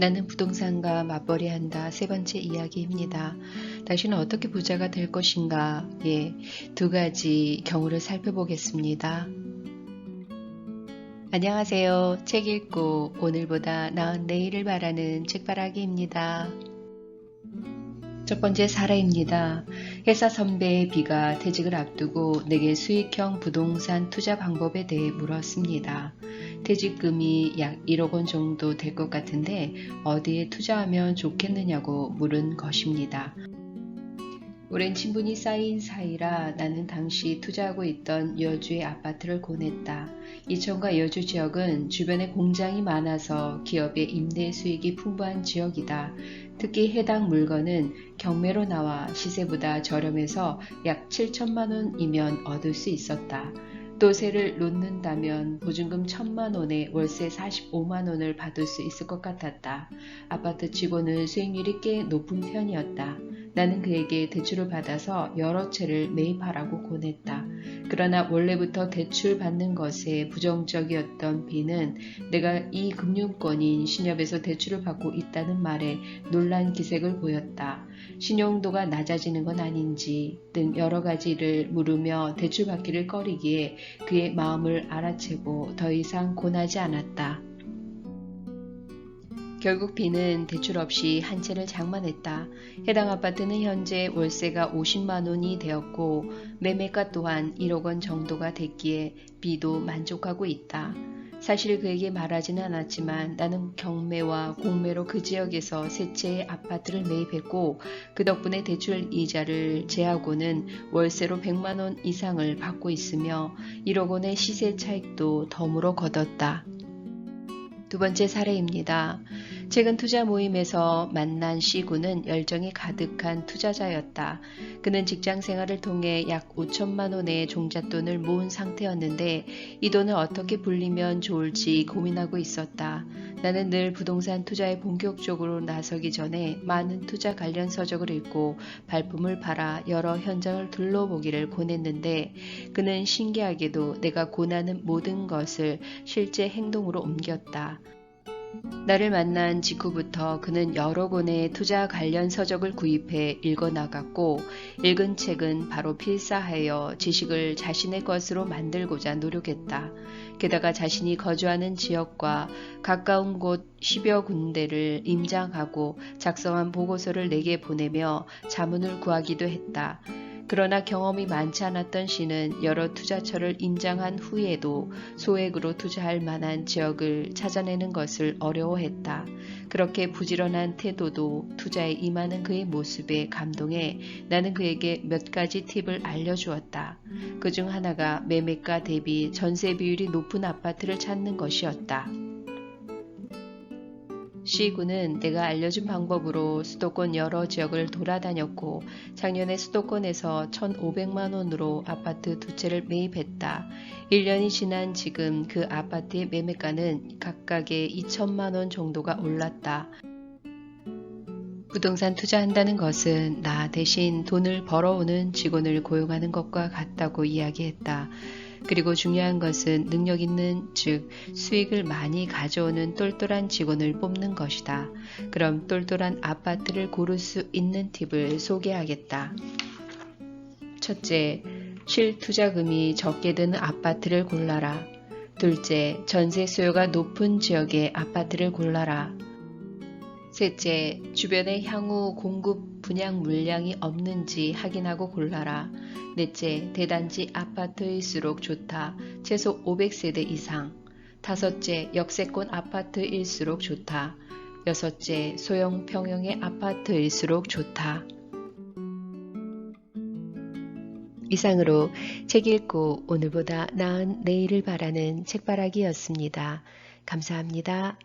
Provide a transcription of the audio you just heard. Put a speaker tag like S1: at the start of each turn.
S1: 나는 부동산과 맞벌이 한다. 세 번째 이야기입니다. 당신은 어떻게 부자가 될 것인가? 예, 두 가지 경우를 살펴보겠습니다. 안녕하세요. 책 읽고 오늘보다 나은 내일을 바라는 책바라기입니다. 첫 번째 사례입니다. 회사 선배의 비가 퇴직을 앞두고 내게 수익형 부동산 투자 방법에 대해 물었습니다. 퇴직금이 약 1억 원 정도 될 것 같은데 어디에 투자하면 좋겠느냐고 물은 것입니다. 오랜 친분이 쌓인 사이라 나는 당시 투자하고 있던 여주의 아파트를 권했다. 이천과 여주 지역은 주변에 공장이 많아서 기업의 임대 수익이 풍부한 지역이다. 특히 해당 물건은 경매로 나와 시세보다 저렴해서 약 7천만 원이면 얻을 수 있었다. 또 세를 놓는다면 보증금 1천만 원에 월세 45만 원을 받을 수 있을 것 같았다. 아파트 직원은 수익률이 꽤 높은 편이었다. 나는 그에게 대출을 받아서 여러 채를 매입하라고 권했다. 그러나 원래부터 대출 받는 것에 부정적이었던 B는 내가 이 금융권인 신협에서 대출을 받고 있다는 말에 놀란 기색을 보였다. 신용도가 낮아지는 건 아닌지 등 여러 가지를 물으며 대출 받기를 꺼리기에 그의 마음을 알아채고 더 이상 권하지 않았다. 결국 B는 대출 없이 한 채를 장만했다. 해당 아파트는 현재 월세가 50만 원이 되었고 매매가 또한 1억 원 정도가 됐기에 B도 만족하고 있다. 사실 그에게 말하지는 않았지만 나는 경매와 공매로 그 지역에서 세 채의 아파트를 매입했고 그 덕분에 대출 이자를 제하고는 월세로 100만 원 이상을 받고 있으며 1억 원의 시세 차익도 덤으로 거뒀다. 두 번째 사례입니다. 최근 투자 모임에서 만난 C군은 열정이 가득한 투자자였다. 그는 직장 생활을 통해 약 5천만 원의 종잣돈을 모은 상태였는데 이 돈을 어떻게 불리면 좋을지 고민하고 있었다. 나는 늘 부동산 투자에 본격적으로 나서기 전에 많은 투자 관련 서적을 읽고 발품을 팔아 여러 현장을 둘러보기를 권했는데 그는 신기하게도 내가 권하는 모든 것을 실제 행동으로 옮겼다. 나를 만난 직후부터 그는 여러 권의 투자 관련 서적을 구입해 읽어 나갔고 읽은 책은 바로 필사하여 지식을 자신의 것으로 만들고자 노력했다. 게다가 자신이 거주하는 지역과 가까운 곳 10여 군데를 임장하고 작성한 보고서를 내게 보내며 자문을 구하기도 했다. 그러나 경험이 많지 않았던 씨는 여러 투자처를 임장한 후에도 소액으로 투자할 만한 지역을 찾아내는 것을 어려워했다. 그렇게 부지런한 태도도 투자에 임하는 그의 모습에 감동해 나는 그에게 몇 가지 팁을 알려주었다. 그 중 하나가 매매가 대비 전세 비율이 높은 아파트를 찾는 것이었다. C군은 내가 알려준 방법으로 수도권 여러 지역을 돌아다녔고 작년에 수도권에서 1,500만 원으로 아파트 두 채를 매입했다. 1년이 지난 지금 그 아파트의 매매가는 각각의 2천만 원 정도가 올랐다. 부동산 투자한다는 것은 나 대신 돈을 벌어오는 직원을 고용하는 것과 같다고 이야기했다. 그리고 중요한 것은 능력 있는 즉 수익을 많이 가져오는 똘똘한 직원을 뽑는 것이다. 그럼 똘똘한 아파트를 고를 수 있는 팁을 소개하겠다. 첫째, 실 투자금이 적게 드는 아파트를 골라라. 둘째, 전세 수요가 높은 지역의 아파트를 골라라. 셋째, 주변에 향후 공급 분양 물량이 없는지 확인하고 골라라. 넷째, 대단지 아파트일수록 좋다. 최소 500세대 이상. 다섯째, 역세권 아파트일수록 좋다. 여섯째, 소형 평형의 아파트일수록 좋다. 이상으로 책 읽고 오늘보다 나은 내일을 바라는 책바라기였습니다. 감사합니다.